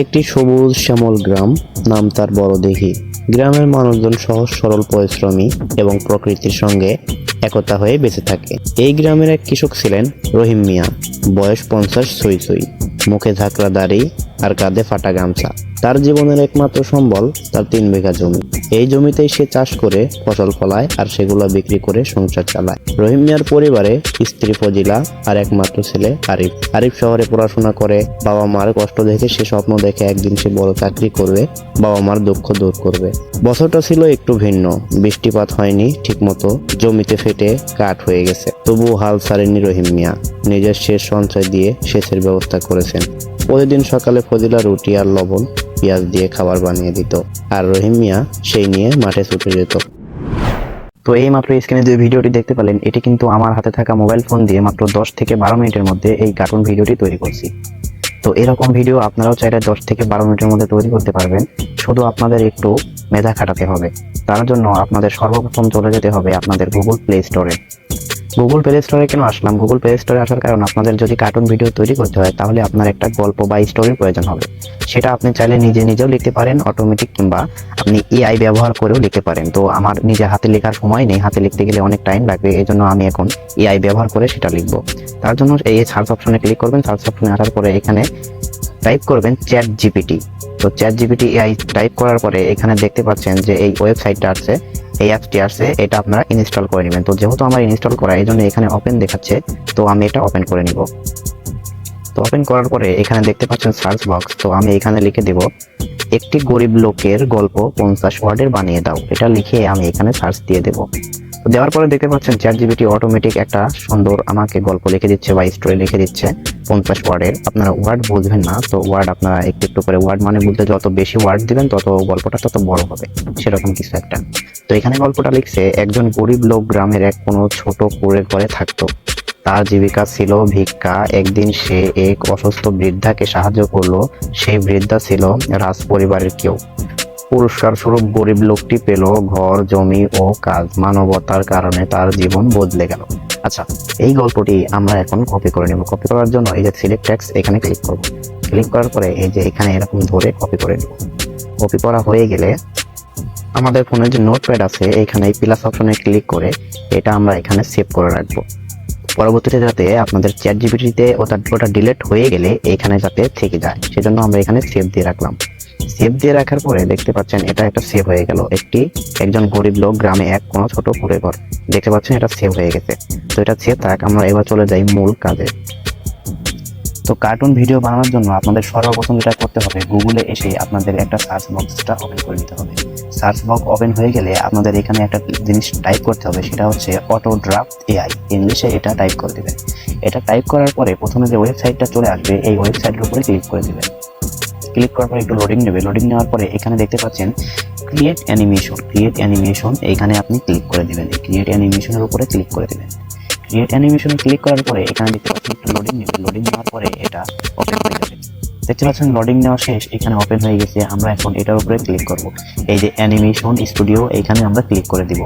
একটি সবুজ শ্যামল গ্রাম, নাম তার বড় দেহি গ্রামের মানুষজন সহজ, সরল পরিশ্রমী এবং প্রকৃতির সঙ্গে একতা হয়ে বেঁচে থাকে। এই গ্রামের এক কৃষক ছিলেন রহিম মিয়া। বয়স পঞ্চাশ, ছই ছই। মুখে ঝাঁকড়া দাড়ি আর কাঁধে ফাটা গামছা। তার জীবনের একমাত্র সম্বল তার তিন বিঘা জমি। এই জমিতেই সে চাষ করে, ফসল ফলায় আর সেগুলো বিক্রি করে সংসার চালায়। রহিম মিয়ার পরিবারে স্ত্রী ফজিলা আর একমাত্র ছেলে আরিফ। আরিফ শহরে পড়াশোনা করে, বাবা মার কষ্ট দেখে সে স্বপ্ন দেখে একদিন সে বড় চাকরি করবে, বাবা মার দুঃখ দূর করবে। বছরটা ছিল একটু ভিন্ন। বৃষ্টিপাত হয়নি ঠিকমতো, জমিতে ফেটে কাঠ হয়ে গেছে। তবুও হাল ছাড়েনি রহিম মিয়া। নিজের শেষ সঞ্চয় দিয়ে সেচের ব্যবস্থা করেছেন। প্রতিদিন সকালে ফজিলা রুটি আর লবণ, পেঁয়াজ দিয়ে খাবার বানিয়ে দিত। আর রহিম মিয়া সেই নিয়ে মাঠে ছুটে যেত। তো এই মাত্র স্ক্রিনে যে ভিডিওটি দেখতে পেলেন, এটি কিন্তু আমার হাতে থাকা মোবাইল ফোন দিয়ে মাত্র দশ থেকে বারো মিনিটের মধ্যে এই কার্টুন ভিডিওটি তৈরি করছি। তো এরকম ভিডিও আপনারাও চাইলে দশ থেকে বারো মিনিটের মধ্যে তৈরি করতে পারবেন। শুধু আপনাদের একটু মেধা খাটাতে হবে। তার জন্য আপনাদের সর্বপ্রথম চলে যেতে হবে আপনাদের গুগল প্লে স্টোরে গুগল প্লে স্টোরে কেন আসলাম? গুগল প্লে স্টোরে আসার কারণ আপনাদের যদি কার্টুন ভিডিও তৈরি করতে হয়, তাহলে আপনার একটা গল্প বা স্টোরির প্রয়োজন হবে। সেটা আপনি চাইলে নিজে নিজেও লিখতে পারেন অটোমেটিক কিংবা আপনি এআই ব্যবহার করেও লিখতে পারেন। তো আমার নিজে হাতে লেখার সময় নেই, হাতে লিখতে গেলে অনেক টাইম লাগবে এই জন্য আমি এখন এআই ব্যবহার করে সেটা লিখব। তার জন্য এই সার্চ অপশনে ক্লিক করবেন সার্চ অপশনে আসার পরে এখানে টাইপ করবেন চ্যাট জিপিটি তো চ্যাট জিপিটি এআই টাইপ করার পরে এখানে দেখতে পাচ্ছেন যে এই ওয়েবসাইটটা আছে এই অ্যাপসটি আছে এটা আপনারা ইনস্টল করে নেবেন। তো যেহেতু আমার ইনস্টল করা, এই জন্য এখানে ওপেন দেখাচ্ছে, তো আমি এটা ওপেন করে নিব। তো ওপেন করার পরে এখানে দেখতে পাচ্ছেন সার্চ বক্স তো আমি এখানে লিখে দেব, একটি গরিব লোকের গল্প পঞ্চাশ ওয়ার্ডের বানিয়ে দাও। এটা লিখে আমি এখানে সার্চ দিয়ে দেব। দেওয়ার পরে দেখতে পাচ্ছেন চ্যাট জিবিটি অটোমেটিক একটা সুন্দর আমাকে গল্প লিখে দিচ্ছে বা স্টোরি লিখে দিচ্ছে পঞ্চাশ ওয়ার্ডের আপনারা ওয়ার্ড বুঝবেন না, তো ওয়ার্ড আপনারা একটু একটু করে ওয়ার্ড মানে বলতে যত বেশি ওয়ার্ড দিবেন, তত গল্পটা তত বড় হবে। সেরকম কিছু একটা। তো এখানে গল্পটা লিখছে, একজন গরিব লোক গ্রামের এক কোনো ছোট কুড়ে ঘরে থাকতো। তার জীবিকা ছিল ভিক্ষা, একদিন সে এক অসুস্থ বৃদ্ধাকে সাহায্য করল। সেই বৃদ্ধা ছিল রাজ পরিবারের কেউ। পুরস্কার স্বরূপ গরিব লোকটি পেল, ঘর, জমি ও কাজ। মানবতার কারণে তার জীবন বদলে গেল। আচ্ছা এই গল্পটি আমরা এখন কপি করে নেব। কপি করার জন্য এই যে সিলেক্ট ট্যাক্স এখানে ক্লিক করব। ক্লিক করার পরে এই যে এখানে এরকম ধরে কপি করে নেব। কপি করা হয়ে গেলে আমাদের ফোনে যে নোটপ্যাড আছে, এখানে এই প্লাস অপশনে ক্লিক করে এটা আমরা এখানে সেভ করে রাখব। পরবর্তীতে যাতে আপনাদের চ্যাট জিপিটিতে ওটা ওটা ডিলেট হয়ে গেলে এখানে যাতে থেকে যায়, সেজন্য আমরা এখানে সেভ দিয়ে রাখলাম। সেভ দিয়ে রাখার পরে দেখতে পাচ্ছেন এটা একটা সেভ হয়ে গেল। একটি একজন গরিব লোক গ্রামে এক কোনো ছোট কুড়ে ঘর। দেখতে পাচ্ছেন এটা সেভ হয়ে গেছে। তো এটা সেভ থাক, আমরা এবার চলে যাই মূল কাজে। তো কার্টুন ভিডিও বানানোর জন্য আপনাদের সর্বপ্রথম যেটা করতে হবে গুগলে এসে আপনাদের একটা সার্চ বক্সটা ওপেন করে নিতে হবে। সার্চ বক্স ওপেন হয়ে গেলে আপনাদের এখানে একটা জিনিস টাইপ করতে হবে, সেটা হচ্ছে অটো ড্রাফট এআই ইংলিশে এটা টাইপ করে দেবেন। এটা টাইপ করার পরে প্রথমে যে ওয়েবসাইটটা চলে আসবে, এই ওয়েবসাইটের উপরে ক্লিক করে দেবেন। ক্লিক করার পরে একটু লোডিং নেবে। লোডিং নেওয়ার পরে এখানে দেখতে পাচ্ছেন ক্রিয়েট অ্যানিমেশন ক্রিয়েট অ্যানিমেশন এইখানে আপনি ক্লিক করে দেবেন। ক্রিয়েট অ্যানিমেশনের উপরে ক্লিক করে দেবেন। ক্রিয়েট অ্যানিমেশনে ক্লিক করার পরে এখানে দেখতে পাচ্ছেন, একটু লোডিং নেবে। লোডিং নেওয়ার পরে এটা ওপেন দেখতে পাচ্ছেন লোডিং নেওয়া শেষ, এখানে ওপেন হয়ে গেছে। আমরা এখন এটার উপরে ক্লিক করব। এই যে অ্যানিমেশন স্টুডিও এখানে আমরা ক্লিক করে দিব।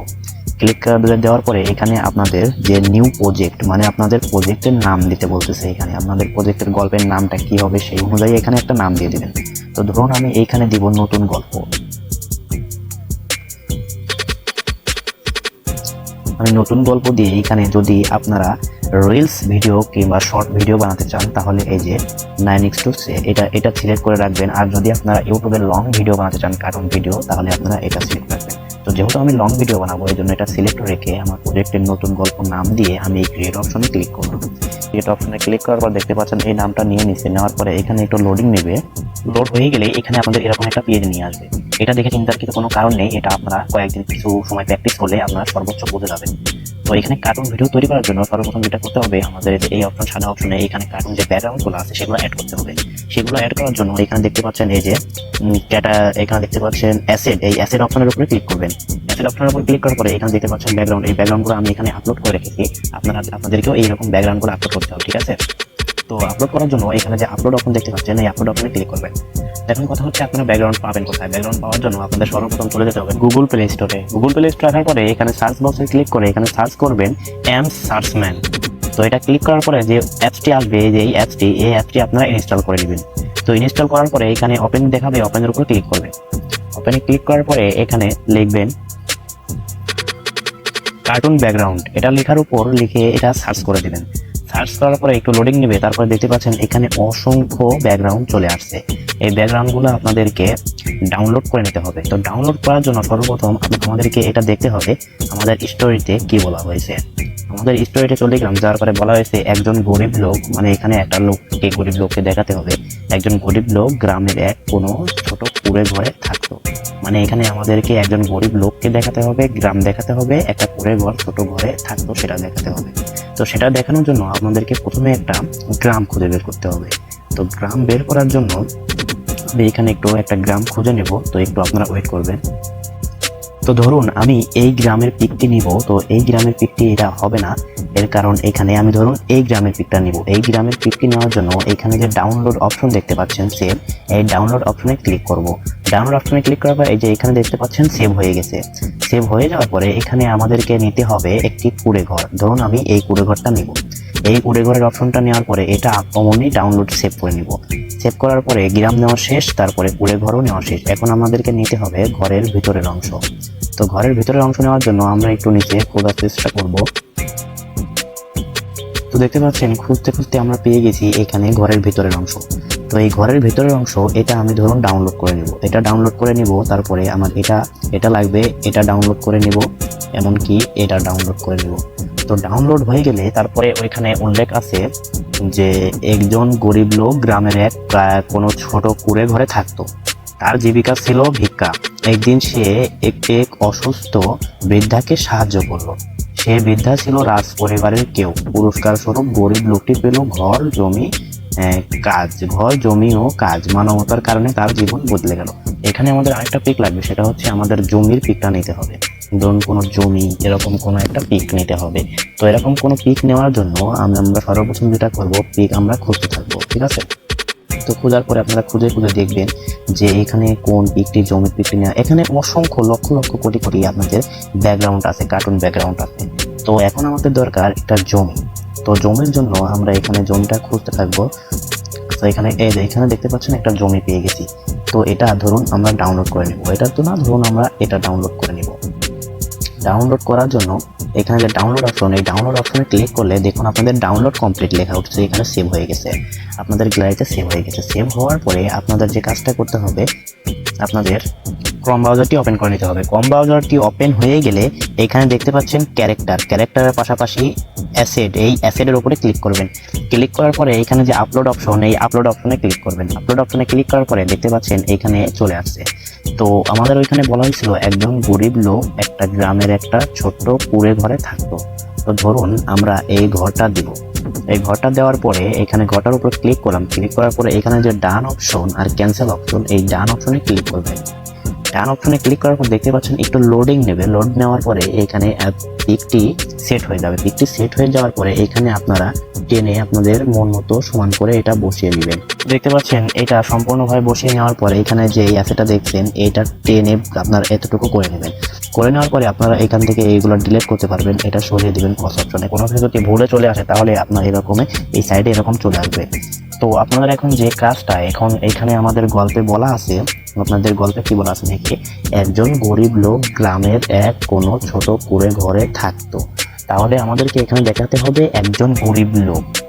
ক্লিক করে দেওয়ার পরে এখানে আপনাদের যে নিউ প্রজেক্ট মানে আপনাদের প্রজেক্টের নাম দিতে বলতেছে এখানে। আপনাদের প্রজেক্টের গল্পের নামটা কি হবে সেই অনুযায়ী এখানে একটা নাম দিয়ে দিবেন। তো ধরুন আমি এইখানে দিব নতুন গল্প। আমি নতুন গল্প দিয়ে এখানে যদি আপনারা রিলস ভিডিও কিংবা শর্ট ভিডিও বানাতে চান, তাহলে এই যে নাইন এক্স টু এটা এটা সিলেক্ট করে রাখবেন। আর যদি আপনারা ইউটিউবে লং ভিডিও বানাতে চান কার্টুন ভিডিও তাহলে আপনারা এটা সিলেক্ট রাখবেন। তো যেহেতু আমি লং ভিডিও বানাবো, এই জন্য এটা সিলেক্ট রেখে আমার প্রজেক্টের নতুন গল্প নাম দিয়ে আমি এই ক্রিয়েট অপশনে ক্লিক করব। ক্রিয়েট অপশনে ক্লিক করার পর দেখতে পাচ্ছেন, এই নামটা নিয়ে নিচ্ছে। নেওয়ার পরে এখানে একটু লোডিং নেবে। লোড হয়ে গেলে এখানে আমাদের এরকম একটা পেজ নিয়ে আসবে। এটা দেখে চিন্তার কোনো কারণ নেই। এটা আপনারা কয়েকদিন কিছু সময় প্র্যাকটিস করলে আপনারা সর্বোচ্চ বুঝে যাবেন। তো এখানে কার্টুন ভিডিও তৈরি করার জন্য সর্বপ্রথম যেটা করতে হবে, আমাদের এই অপশন সাদা অপশনে এখানে কার্টুন যে ব্যাকগ্রাউন্ডগুলো আছে, সেগুলো অ্যাড করতে হবে। সেগুলো অ্যাড করার জন্য এখানে দেখতে পাচ্ছেন এই যে ডেটা এখানে দেখতে পাচ্ছেন অ্যাসেড এই অ্যাসেড অপশনের উপরে ক্লিক করবেন। অ্যাসেট অপশনের উপর ক্লিক করার পরে এখানে দেখতে পাচ্ছেন ব্যাকগ্রাউন্ড এই ব্যাকগ্রাউন্ডগুলো আমি এখানে আপলোড করে রেখেছি। আপনারা, আপনাদেরকেও এইরকম ব্যাকগ্রাউন্ডগুলো আপলোড করতে হবে, ঠিক আছে? তো আপলোড করার জন্য এখানে যে আপলোড অপশন দেখতে পাচ্ছেন, এই আপলোড অপশনে ক্লিক করবেন। এখন কথা হচ্ছে আপনারা ব্যাকগ্রাউন্ড পাবেন কোথায়? ব্যাকগ্রাউন্ড পাওয়ার জন্য আপনাদের সর্বপ্রথম চলে যেতে হবে গুগল প্লে স্টোরে গুগল প্লে স্টোরে আসার পরে এখানে সার্চ বক্সে ক্লিক করে এখানে সার্চ করবেন এম সার্চম্যান তো এটা ক্লিক করার পরে যে অ্যাপসটি আসবে যে এই অ্যাপসটি এই অ্যাপসটি আপনারা ইনস্টল করে নেবেন। তো ইনস্টল করার পরে এখানে ওপেন দেখাবে ওপেনের উপর ক্লিক করবে ওপেনে ক্লিক করার পরে এখানে লিখবেন কার্টুন ব্যাকগ্রাউন্ড এটা লেখার উপর লিখে এটা সার্চ করে দিবেন। সার্চ করার পরে একটু লোডিং নেবে, তারপরে দেখতে পাচ্ছেন এখানে অসংখ্য ব্যাকগ্রাউন্ড চলে আসছে। এই ব্যাকগ্রাউন্ডগুলো আপনাদেরকে ডাউনলোড করে নিতে হবে। তো ডাউনলোড করার জন্য সর্বপ্রথম আমাদেরকে এটা দেখতে হবে, আমাদের স্টোরিতে কি বলা হয়েছে। আমাদের স্টোরিতে চলে গেলাম, যার পরে বলা হয়েছে একজন গরিব লোক মানে এখানে একটা লোককে, গরিব লোককে দেখাতে হবে। একজন গরিব লোক গ্রামের এক কোনো ছোট কুড়ে ঘরে থাকতো। মানে এখানে আমাদেরকে একজন গরিব লোককে দেখাতে হবে, গ্রাম দেখাতে হবে, একটা কুড়ে ঘর ছোট ঘরে থাকতো, সেটা দেখাতে হবে। তো সেটা দেখানোর জন্য আপনাদেরকে প্রথমে একটা গ্রাম খুঁজে বের করতে হবে। তো গ্রাম বের করার জন্য আমি এখানে একটু একটা গ্রাম খুঁজে নেব, তো একটু আপনারা ওয়েট করবেন। তো ধরুন, আমি এই গ্রামের পিকটি নিব, তো এই গ্রামের পিকটি এটা হবে না। এর কারণ এখানে আমি ধরুন এই গ্রামের পিকটা নিব। এই গ্রামের পিকটি নেওয়ার জন্য এখানে যে ডাউনলোড অপশন দেখতে পাচ্ছেন সেভ এই ডাউনলোড অপশনে ক্লিক করব। ডাউনলোড অপশনে ক্লিক করার পর এই যে এখানে দেখতে পাচ্ছেন সেভ হয়ে গেছে। সেভ হয়ে যাওয়ার পরে এখানে আমাদেরকে নিতে হবে একটি কুড়ে ঘর। ধরুন আমি এই কুড়ে ঘরটা নিব। এই কুড়ে ঘরের অপশনটা নেওয়ার পরে এটা অমনি ডাউনলোড সেভ করে নিব। সেভ করার পরে গ্রাম নেওয়া শেষ, তারপরে কুড়ে ঘরও নেওয়া শেষ। এখন আমাদেরকে নিতে হবে ঘরের ভিতরের অংশ। তো ঘরের ভিতরের অংশ নেওয়ার জন্য আমরা একটু নিচে খোঁজার চেষ্টা করব। তো দেখতে পাচ্ছেন, খুঁজতে খুঁজতে আমরা পেয়ে গেছি এখানে ঘরের ভিতরের অংশ। তো এই ঘরের ভিতরের অংশ, এটা আমি ধরুন ডাউনলোড করে নিব। এটা ডাউনলোড করে নিব, তারপরে আমার এটা এটা লাগবে, এটা ডাউনলোড করে নিব, এমনকি এটা ডাউনলোড করে নিব। তো ডাউনলোড হয়ে গেলে তারপরে ওইখানে উল্লেখ আছে যে একজন গরিব লোক গ্রামের এক প্রায় কোনো ছোট কুড়ে ঘরে থাকতো। তার জীবিকা ছিল ভিক্ষা। একদিন সে এক এক অসুস্থ বৃদ্ধাকে সাহায্য করল। সে বৃদ্ধা ছিল রাজ পরিবারের কেউ। পুরস্কার স্বরূপ গরিব লোকটি পেল ঘর, জমি কাজ। ঘর, জমি ও কাজ। মানবতার কারণে তার জীবন বদলে গেল। এখানে আমাদের আরেকটা পিক লাগবে, সেটা হচ্ছে আমাদের জমির পিকটা নিতে হবে। ধরুন কোনো জমি, এরকম কোনো একটা পিক নিতে হবে। তো এরকম কোনো পিক নেওয়ার জন্য আমি আমরা সর্বপ্রথম যেটা করব পিক আমরা খুঁজতে থাকব, ঠিক আছে? তো খোঁজার পরে আপনারা খুঁজে খুঁজে দেখবেন যে এখানে কোন পিকটি জমির পিকটি নেওয়া এখানে অসংখ্য লক্ষ লক্ষ কোটি কোটি আপনাদের ব্যাকগ্রাউন্ড আছে কার্টুন ব্যাকগ্রাউন্ড আছে। তো এখন আমাদের দরকার একটা জমি। তো জমির জন্য আমরা এখানে জমিটা খুঁজতে থাকব। তো এখানে এই যে এখানে দেখতে পাচ্ছেন একটা জমি পেয়ে গেছি। তো এটা ধরুন আমরা ডাউনলোড করে নিব। এটা তো না ধরুন আমরা এটা ডাউনলোড করে নিব। ডাউনলোড করার জন্য এখানে যে ডাউনলোড অপশন এই ডাউনলোড অপশনে ক্লিক করলে দেখুন আপনাদের ডাউনলোড কমপ্লিট লেখা উঠছে, এখানে সেভ হয়ে গেছে। আপনাদের গ্যালারিতে সেভ হয়ে গেছে। সেভ হওয়ার পরে আপনাদের যে কাজটা করতে হবে, আপনাদের ক্রম ব্রাউজারটি ওপেন করে নিতে হবে। ক্রম ব্রাউজারটি ওপেন হয়ে গেলে এখানে দেখতে পাচ্ছেন ক্যারেক্টার ক্যারেক্টারের পাশাপাশি অ্যাসেড এই অ্যাসেডের উপরে ক্লিক করবেন। ক্লিক করার পরে এখানে যে আপলোড অপশন এই আপলোড অপশনে ক্লিক করবেন। আপলোড অপশনে ক্লিক করার পরে দেখতে পাচ্ছেন এখানে চলে আসছে। তো আমাদের ওইখানে বলা হয়েছিল একজন গরিব লোক একটা গ্রামের একটা ছোট্ট কুড়ে ঘরে থাকতো। তো ধরুন আমরা এই ঘরটা দিব। এই ঘরটা দেওয়ার পরে এখানে ঘরটার উপর ক্লিক করলাম। ক্লিক করার পরে এখানে যে ডান অপশন আর ক্যান্সেল অপশন এই ডান অপশনে ক্লিক করবেন। ডান অপশনে ক্লিক করার পর দেখতে পাচ্ছেন একটু লোডিং নেবে। লোড নেওয়ার পরে এখানে পিকটি সেট হয়ে যাবে। পিকটি সেট হয়ে যাওয়ার পরে এখানে আপনারা টেনে আপনাদের মন মতো সমান করে এটা বসিয়ে নেবেন। দেখতে পাচ্ছেন, এটা সম্পূর্ণভাবে বসিয়ে নেওয়ার পরে এখানে যে এই অ্যাসেটা দেখছেন, এটা টেনে আপনার এতটুকু করে নেবেন। করে নেওয়ার পরে আপনারা এখান থেকে এইগুলো ডিলিট করতে পারবেন। এটা সরিয়ে দেবেন কস অপশনে কোনো কিছু যদি ভুলে চলে আসে, তাহলে আপনার এরকমে এই সাইডে এরকম চলে আসবে। তো আপনাদের এখন যে কাজটা, এখন এখানে আমাদের গল্পে বলা আছে, আপনাদের গল্পে কি বলা আছে দেখি। একজন গরিব লোক গ্রামের এক কোনো ছোট কুড়ে ঘরে থাকতো। তাহলে আমাদেরকে এখানে দেখাতে হবে একজন গরিব লোক।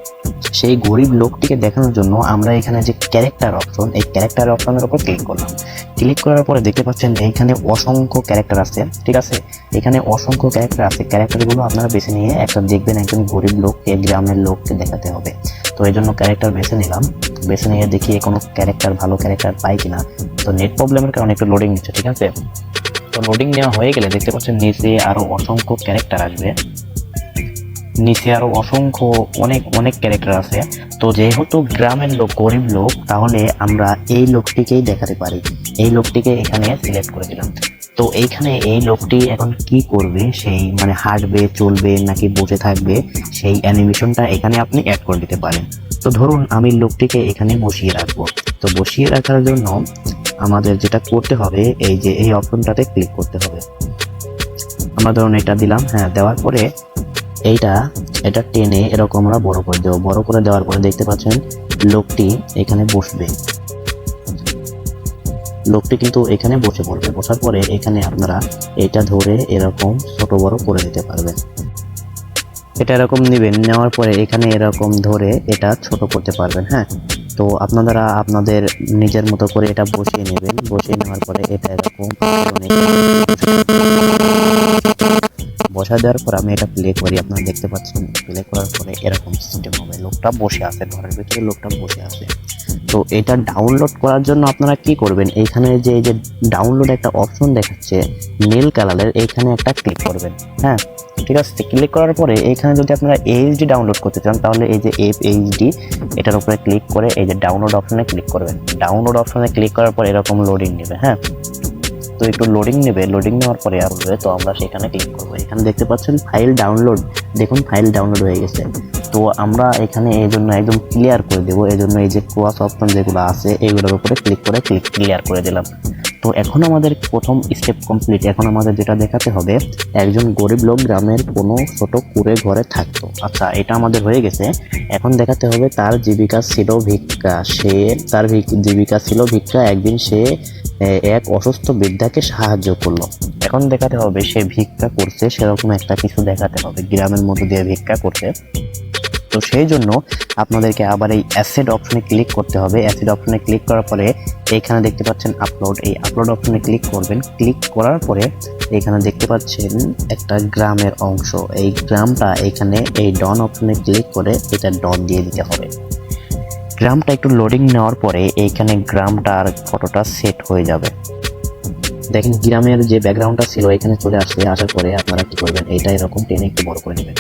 সেই গরিব লোকটিকে দেখানোর জন্য আমরা এখানে যে ক্যারেক্টার অপশন এই ক্যারেক্টার অপশনের উপর ক্লিক করলাম। ক্লিক করার পরে দেখতে পাচ্ছেন এইখানে অসংখ্য ক্যারেক্টার আছে, ঠিক আছে? এখানে অসংখ্য ক্যারেক্টার আছে। ক্যারেক্টারগুলো আপনারা বেছে নিয়ে একটা দেখবেন একজন গরিব লোককে, গ্রামের লোককে দেখাতে হবে। তো এই জন্য ক্যারেক্টার বেছে নিলাম। বেছে নিয়ে দেখি কোনো ক্যারেক্টার ভালো ক্যারেক্টার পাই কিনা। তো নেট প্রবলেমের কারণে একটু লোডিং নিচ্ছে, ঠিক আছে? তো লোডিং নেওয়া হয়ে গেলে দেখতে পাচ্ছেন নিচে আরও অসংখ্য ক্যারেক্টার আসবে। নিচে আরও অসংখ্য অনেক অনেক ক্যারেক্টার আছে। তো যেহেতু গ্রামের লোক, গরিব লোক, তাহলে আমরা এই লোকটিকেই দেখাতে পারি। এই লোকটিকে এখানে সিলেক্ট করে দিলাম। তো এইখানে এই লোকটি এখন কি করবে? সেই মানে হাঁটবে, চলবে, নাকি বসে থাকবে, সেই অ্যানিমেশনটা এখানে আপনি অ্যাড করে দিতে পারেন। তো ধরুন, আমি লোকটিকে এখানে বসিয়ে রাখব। তো বসিয়ে রাখার জন্য আমাদের যেটা করতে হবে, এই যে এই অপশনটাতে ক্লিক করতে হবে। আমরা ধরুন এটা দিলাম হ্যাঁ দেওয়ার পরে এইটা, এটা টেনে এরকম আমরা বড় করে দেবো। বড় করে দেওয়ার পরে দেখতে পাচ্ছেন, লোকটি এখানে বসবে। লোকটি কিন্তু এখানে বসে পড়বে। বসার পরে এখানে আপনারা এটা ধরে এরকম ছোট বড় করে দিতে পারবেন। এটা এরকম নেবেন, নেওয়ার পরে এখানে এরকম ধরে এটা ছোট করতে পারবেন হ্যাঁ? তো আপনারা আপনাদের নিজের মতো করে এটা বসিয়ে নেবেন। বসিয়ে নেওয়ার পরে এটা এরকম বসা দেওয়ার পর আমি এটা প্লে করি। আপনারা দেখতে পাচ্ছেন প্লে করার পরে এরকম সিস্টেম হবে। লোকটা বসে আছে, ঘরের ভিতরে লোকটা বসে আছে। তো এটা ডাউনলোড করার জন্য আপনারা কি করবেন? এইখানে যে, এই যে ডাউনলোড একটা অপশন দেখাচ্ছে, নীল কালারের, এইখানে একটা ক্লিক করবেন। হ্যাঁ ঠিক আছে? ক্লিক করার পরে এইখানে যদি আপনারা এইচডি ডাউনলোড করতে চান, তাহলে এই যে এফ এইচডি এটার উপরে ক্লিক করে এই যে ডাউনলোড অপশনে ক্লিক করবেন। ডাউনলোড অপশনে ক্লিক করার পর এরকম লোডিং নেবে হ্যাঁ? তো একটু লোডিং নেবে লোডিং নেওয়ার পরে আসবে তো আমরা সেখানে ক্লিক করব। এখানে দেখতে পাচ্ছেন ফাইল ডাউনলোড দেখুন ফাইল ডাউনলোড হয়ে গেছে। তো আমরা এখানে এই জন্য একদম ক্লিয়ার করে দেবো, এই জন্য এই যে ক্রস অপশন যেগুলো আছে, এগুলোর উপরে ক্লিক করে ক্লিক ক্লিয়ার করে দিলাম। তো এখন আমাদের প্রথম স্টেপ কমপ্লিট এখন আমাদের যেটা দেখাতে হবে, একজন গরিব লোক গ্রামের কোনো ছোট কুড়ে ঘরে থাকতো। আচ্ছা এটা আমাদের হয়ে গেছে। এখন দেখাতে হবে তার জীবিকা ছিল ভিক্ষা। সে, তার জীবিকা ছিল ভিক্ষা। একদিন সে এক অসুস্থ বৃদ্ধাকে সাহায্য করল। এখন দেখাতে হবে সে ভিক্ষা করছে, সেরকম একটা কিছু দেখাতে হবে। গ্রামের মধ্যে দিয়ে ভিক্ষা করছে তো সেই জন্য আপনাদেরকে আবার এই অ্যাসেড অপশনে ক্লিক করতে হবে। অ্যাসেড অপশনে ক্লিক করার পরে এইখানে দেখতে পাচ্ছেন আপলোড এই আপলোড অপশনে ক্লিক করবেন। ক্লিক করার পরে এখানে দেখতে পাচ্ছেন একটা গ্রামের অংশ। এই গ্রামটা এখানে এই ডন অপশনে ক্লিক করে এটা ডন দিয়ে দিতে হবে। গ্রামটা একটু লোডিং নেওয়ার পরে এইখানে গ্রামটার ফটোটা সেট হয়ে যাবে। দেখেন গ্রামের যে ব্যাকগ্রাউন্ডটা ছিল, এখানে চলে আসবে। আসার পরে আপনারা কি করবেন? এটা এরকম টেনে একটু বড় করে নেবেন।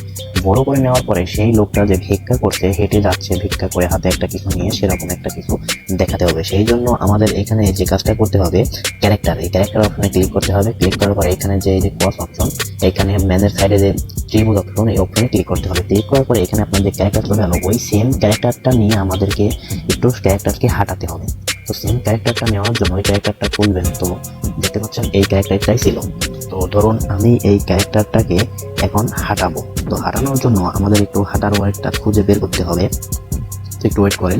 বড় করে নেওয়ার পরে সেই লোকটা যে ভিক্ষা করছে, হেঁটে যাচ্ছে, ভিক্ষা করে হাতে একটা কিছু নিয়ে সেরকম একটা কিছু দেখাতে হবে। সেই জন্য আমাদের এখানে যে কাজটা করতে হবে ক্যারেক্টার এই ক্যারেক্টার অপশনে ক্লিক করতে হবে। ক্লিক করার পরে এখানে যে ক্রস অপশন এখানে ম্যানের সাইডে যে ত্রিভুজ অপশন এই অপশনে ক্লিক করতে হবে। ক্লিক করার পরে এখানে আপনার যে ক্যারেক্টার চলে গেল ওই সেম ক্যারেক্টারটা নিয়ে আমাদেরকে একটু ক্যারেক্টারকে হাঁটাতে হবে। তো সেম ক্যারেক্টারটা নেওয়ার জন্য ওই ক্যারেক্টারটা খুলবেন তো দেখতে পাচ্ছেন, এই ক্যারেক্টারটাই ছিল। তো ধরুন, আমি এই ক্যারেক্টারটাকে এখন হাঁটাবো। তো হাঁটানোর জন্য আমাদের একটু হাঁটার ওয়ার্ডটা খুঁজে বের করতে হবে। একটু ওয়েট করেন।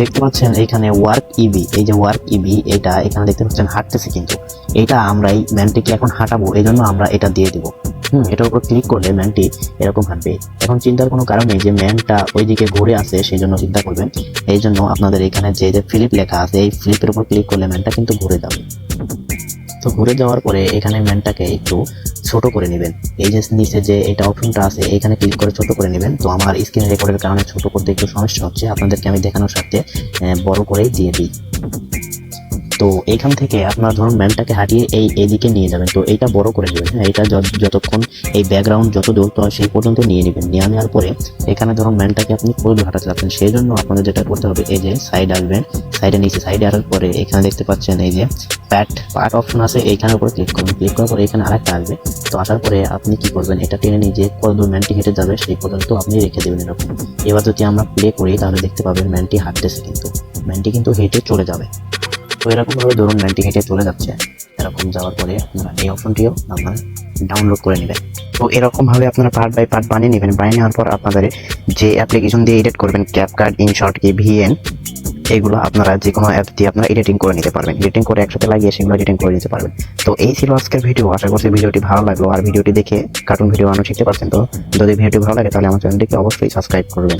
দেখতে পাচ্ছেন, এখানে ওয়ার্ক ইবি এই যে ওয়ার্ক ইবি এটা এখানে দেখতে পাচ্ছেন, হাঁটতেছে কিন্তু। এটা আমরা এই ম্যানটিকে এখন হাঁটাবো? এই জন্য আমরা এটা দিয়ে দিব। হুম, এটার উপর ক্লিক করলে ম্যানটি এরকম হাঁটবে এখন চিন্তার কোনো কারণ নেই যে ম্যানটা ওইদিকে ঘুরে আসে, সেই জন্য চিন্তা করবেন। এই জন্য আপনাদের এখানে যে যে ফিলিপ লেখা আছে, এই ফিলিপের উপর ক্লিক করলে ম্যানটা কিন্তু ঘুরে যাবে। তো ঘুরে যাওয়ার পরে এখানে ম্যানটাকে একটু ছোট করে নেবেন। এই যে নিচে যে এটা অপশনটা আছে, এখানে ক্লিক করে ছোট করে নেবেন। তো আমার স্ক্রিন রেকর্ডের কারণে ছোট করতে একটু সমস্যা হচ্ছে। আপনাদেরকে আমি দেখানোর সাথে বড় করেই দিয়ে দিই। তো এইখান থেকে আপনারা ধরুন ম্যানটাকে হারিয়ে এই এদিকে নিয়ে যাবেন। তো এইটা বড় করে নেবেন হ্যাঁ? এটা যত- যতক্ষণ এই ব্যাকগ্রাউন্ড যত দূর, তো সেই পর্যন্ত নিয়ে নেবেন। নিয়ে নেওয়ার পরে এখানে ধরুন ম্যানটাকে আপনি কত দূর হাঁটাতে চাচ্ছেন সেই জন্য আপনাদের যেটা করতে হবে, এই যে সাইড আসবেন সাইডে নিচে সাইডে আসার পরে এখানে দেখতে পাচ্ছেন এই যে প্যাট পার্ট অপশন আছে, এইখানের উপরে ক্লিক করবেন ক্লিক করার পরে এখানে আরেকটা আসবে। তো আসার পরে আপনি কি করবেন, এটা টেনে নিয়ে যে কত দূর ম্যানটি হেঁটে যাবে, সেই পর্যন্ত আপনি রেখে দেবেন এরকম। এবার যদি আমরা প্লে করি, তাহলে দেখতে পাবেন ম্যানটি হাঁটতেছে কিন্তু। ম্যানটি কিন্তু হেঁটে চলে যাবে। তো এরকম ভাবে ধরুন ম্যানটি হেঁটে চলে যাচ্ছে, এরকম যাওয়ার পরে আপনারা এই অপশনটিও আপনারা ডাউনলোড করে নেবেন। তো এরকম ভাবে আপনারা পার্ট বাই পার্ট বানিয়ে নেবেন। বানিয়ে নেওয়ার পর আপনাদের যে অ্যাপ্লিকেশন দিয়ে এডিট করবেন ক্যাপকার্ড ইনশর্ট কি ভিএন এগুলো আপনারা যে কোনো অ্যাপ দিয়ে আপনারা এডিটিং করে নিতে পারবেন। এডিটিং করে একসাথে লাগিয়ে সেগুলো এডিটিং করে নিতে পারবেন। তো এই ছিল আজকের ভিডিও আশা করছি ভিডিওটি ভালো লাগল। আর ভিডিওটি দেখে কার্টুন ভিডিও বানানো শিখতে পারছেন। তো যদি ভিডিওটি ভালো লাগে তাহলে আমার চ্যানেলটিকে অবশ্যই সাবস্ক্রাইব করবেন।